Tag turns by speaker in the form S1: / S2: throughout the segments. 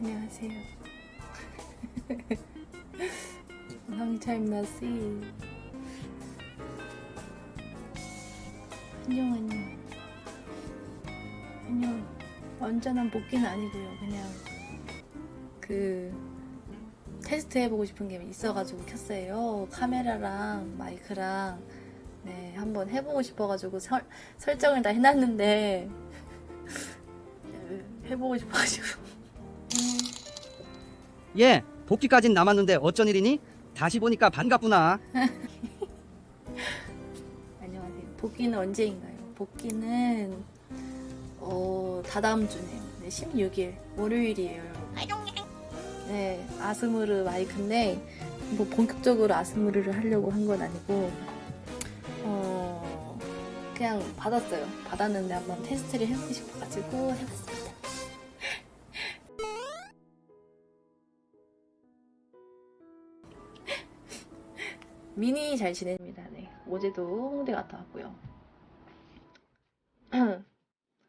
S1: 안녕하세요. 씨. 안녕 안녕. 안녕. 완전한 복귀는 아니고요. 그냥 그 테스트 해보고 싶은 게 있어가지고 켰어요. 카메라랑 마이크랑 네 한번 해보고 싶어가지고 설, 설정을 다 해놨는데 해보고 싶어가지고
S2: 예, 복귀까진 남았는데 어쩐 일이니? 다시 보니까 반갑구나.
S1: 안녕하세요. 복귀는 언제인가요? 복귀는 어 다다음 주네요. 네, 16일 월요일이에요. 네, 아스무르 마이크인데 뭐 본격적으로 아스무르를 하려고 한 건 아니고 어 그냥 받았어요. 받았는데 한번 테스트를 해보고 싶어가지고 해봤습니 미니 잘 지냅니다. 네. 어제도 홍대 갔다 왔고요.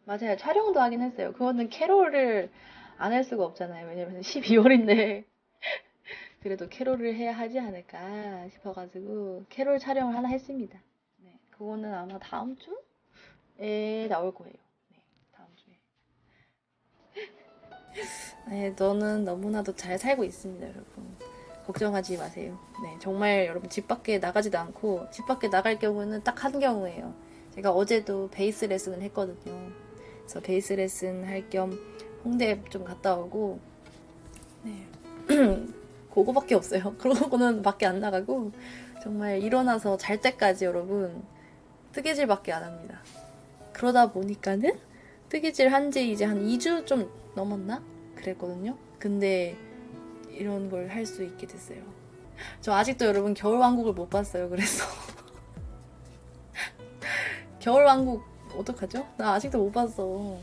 S1: 맞아요. 촬영도 하긴 했어요. 그거는 캐롤을 안 할 수가 없잖아요. 왜냐면 12월인데. 그래도 캐롤을 해야 하지 않을까 싶어가지고 캐롤 촬영을 하나 했습니다. 네. 그거는 아마 다음 주에 나올 거예요. 네. 다음 주에. 네. 너는 너무나도 잘 살고 있습니다, 여러분. 걱정하지 마세요. 네, 정말 여러분 집 밖에 나가지도 않고 집 밖에 나갈 경우는 딱 한 경우예요. 제가 어제도 베이스 레슨을 했거든요. 그래서 베이스 레슨 할 겸 홍대 좀 갔다 오고 네. 그거밖에 없어요. 그러고는 밖에 안 나가고 정말 일어나서 잘 때까지 여러분 뜨개질밖에 안 합니다. 그러다 보니까는 뜨개질 한 지 이제 한 2주 좀 넘었나? 그랬거든요. 근데 이런 걸 할 수 있게 됐어요. 저 아직도 여러분 겨울왕국을 못 봤어요. 그래서 겨울왕국 어떡하죠? 나 아직도 못 봤어.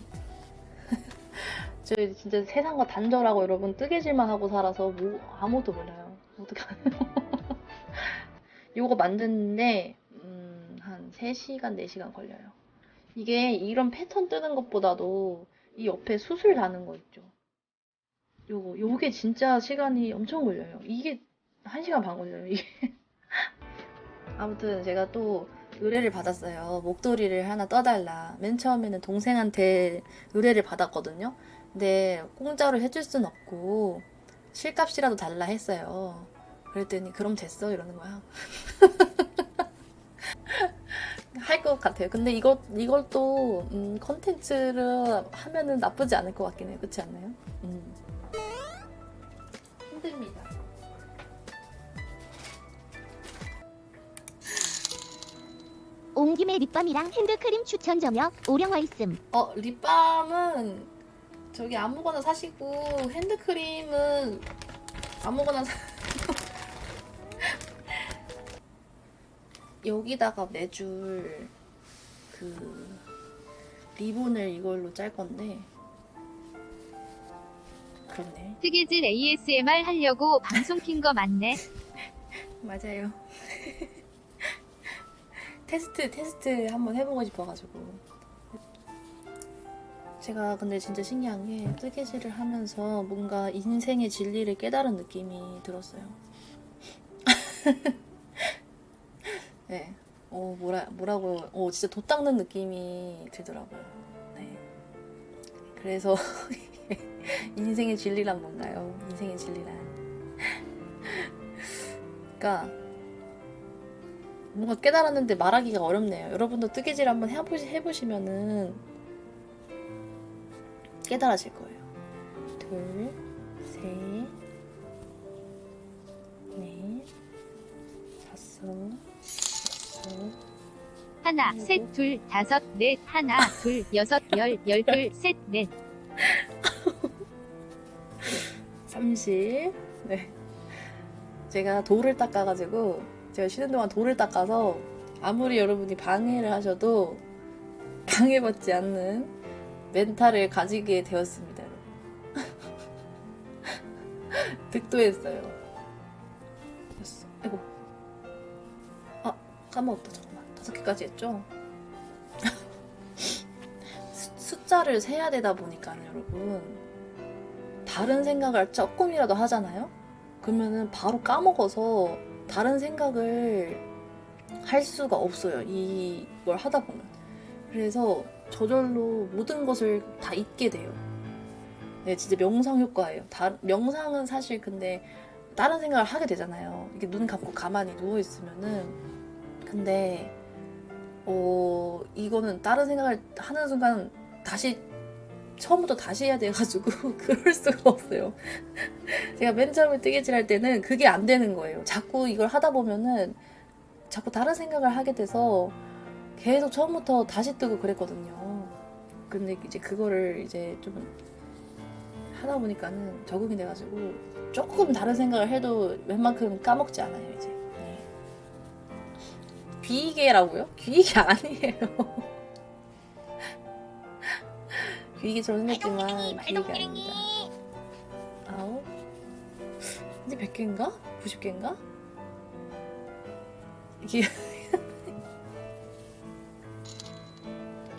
S1: 저 진짜 세상과 단절하고 여러분 뜨개질만 하고 살아서 뭐 아무것도 몰라요. 어떡하나. 요거 만드는데 음, 한 3시간, 4시간 걸려요. 이게 이런 패턴 뜨는 것보다도 이 옆에 수술 다는 거 있죠. 요거 요게 진짜 시간이 엄청 걸려요. 이게 1시간 반 걸려요. 이게. 아무튼 제가 또 의뢰를 받았어요. 목도리를 하나 떠달라. 맨 처음에는 동생한테 의뢰를 받았거든요. 근데 공짜로 해줄 순 없고 실값이라도 달라 했어요. 그랬더니 그럼 됐어 이러는 거야. 할 것 같아요. 근데 이것 이걸 또 음, 컨텐츠를 하면은 나쁘지 않을 것 같긴 해요. 그렇지 않나요? 음. 힘듭니다.
S3: 온 김에 립밤이랑 핸드크림 추천 점역 오령화 있음.
S1: 어 립밤은 저기 아무거나 사시고 핸드크림은 아무거나 사... 여기다가 매줄 그 리본을 이걸로 짤 건데 그렇네
S4: 뜨개질 ASMR 하려고 방송 킨 거 맞네.
S1: 맞아요 테스트 테스트 한번 해보고 싶어가지고 제가 근데 진짜 신기한 게 뜨개질을 하면서 뭔가 인생의 진리를 깨달은 느낌이 들었어요. 네. 어, 뭐라, 뭐라고, 어, 진짜 도 닦는 느낌이 들더라고요. 네. 그래서, 인생의 진리란 뭔가요? 인생의 진리란. 그니까, 뭔가 깨달았는데 말하기가 어렵네요. 여러분도 뜨개질 한번 해보시, 해보시면은 깨달아질 거예요. 둘, 셋, 넷, 다섯,
S4: 하나, 셋, 둘, 다섯, 넷, 하나, 둘, 여섯, 열, 열둘, 셋, 넷.
S1: 30. 네. 제가 돌을 닦아가지고, 제가 쉬는 동안 돌을 닦아서, 아무리 여러분이 방해를 하셔도, 방해받지 않는 멘탈을 가지게 되었습니다. 득도했어요. 됐어. 아이고. 아, 까먹었다, 잠깐만. 다섯 개까지 했죠? 수- 숫자를 세야 되다 보니까, 여러분. 다른 생각을 조금이라도 하잖아요? 그러면은 바로 까먹어서 다른 생각을 할 수가 없어요. 이걸 하다 보면. 그래서 저절로 모든 것을 다 잊게 돼요. 네, 진짜 명상 효과예요. 다, 명상은 사실 근데 다른 생각을 하게 되잖아요. 이렇게 눈 감고 가만히 누워 있으면은 근데 어 이거는 다른 생각을 하는 순간 다시 처음부터 다시 해야 돼가지고 그럴 수가 없어요. 제가 맨 처음에 뜨개질 할 때는 그게 안 되는 거예요. 자꾸 이걸 하다 보면은 자꾸 다른 생각을 하게 돼서 계속 처음부터 다시 뜨고 그랬거든요. 근데 이제 그거를 이제 좀 하다 보니까는 적응이 돼가지고 조금 다른 생각을 해도 웬만큼 까먹지 않아요 이제. 네. 귀이개라고요? 귀이개 아니에요. 귀이개처럼 생겼지만 귀이개 아닙니다. 아홉? 이제 100개인가? 90개인가? 이게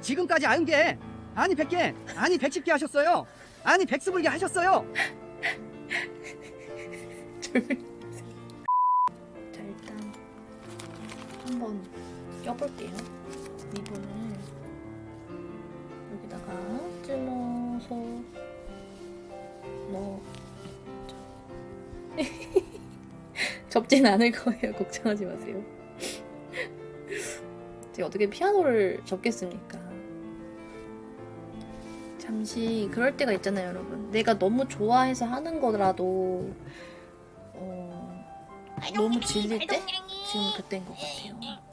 S2: 지금까지 아흔 개 아니 백개 아니 백십 개 하셨어요 아니 백스물 개 하셨어요
S1: 자 껴볼게요. 리본을 여기다가 찔러서 넣어. 접진 않을 거예요. 걱정하지 마세요. 제가 어떻게 피아노를 접겠습니까? 잠시 그럴 때가 있잖아요, 여러분. 내가 너무 좋아해서 하는 거라도 어, 너무 질릴 때 지금 그때인 것 같아요.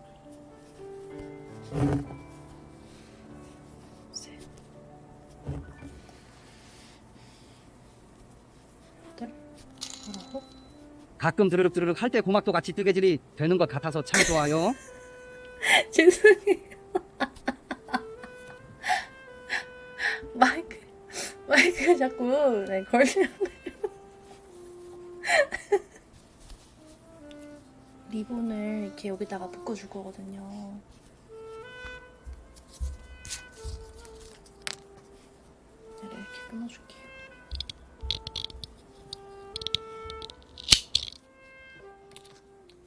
S2: 가끔 드르륵 드르륵 할 때 고막도 같이 뜨개질이 되는 것 같아서 참 좋아요
S1: 죄송해요. 마이크 마이크 자꾸 네, 걸리는 리본을 이렇게 여기다가 묶어줄 거거든요. 끊어줄게요.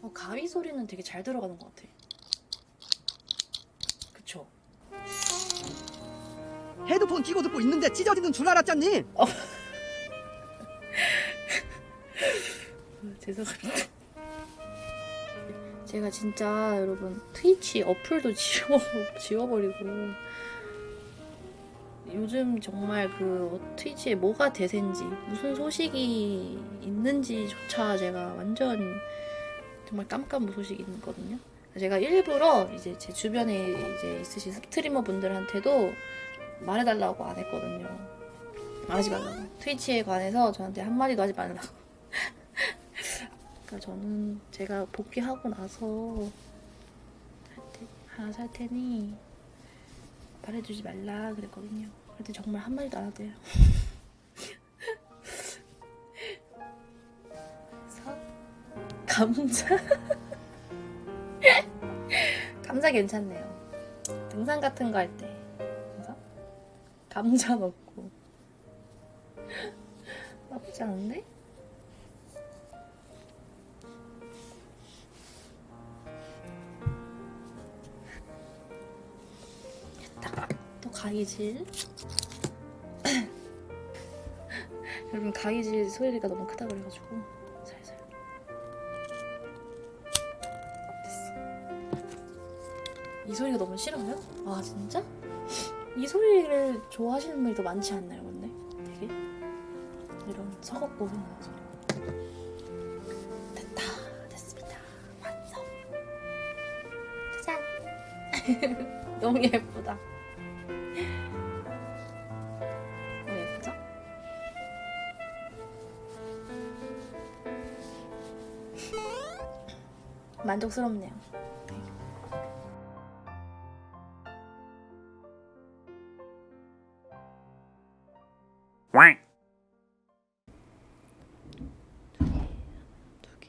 S1: 어, 가위 소리는 되게 잘 들어가는 것 같아. 그쵸?
S2: 헤드폰 끼고 듣고 있는데 찢어지는 줄 알았잖니
S1: 죄송합니다. 제가 진짜 여러분 트위치 어플도 지워 지워버리고 요즘 정말 그 트위치에 뭐가 대세인지 무슨 소식이 있는지조차 제가 완전 정말 깜깜무소식이거든요. 제가 일부러 이제 제 주변에 이제 있으신 스트리머 분들한테도 말해달라고 안 했거든요. 말하지 말라고. 트위치에 관해서 저한테 한마디도 하지 말라고. 그러니까 저는 제가 복귀하고 나서 하나 살 테니 말해주지 말라 그랬거든요. 근데 정말 한마디도 안 하대요. 그래서 감자 감자 괜찮네요. 등산 같은 거 할 때. 그래서 감자 넣고 나쁘지 않은데? 가위질. 여러분 가위질 소리가 너무 크다 그래가지고 살살. 됐어. 이 소리가 너무 싫어요? 아 진짜? 이 소리를 좋아하시는 분이 더 많지 않나요, 근데? 되게 이런 서걱고 흐르는 소리. 됐다, 됐습니다. 완성. 짜잔. 너무 예쁘다. 만족스럽네요. 개.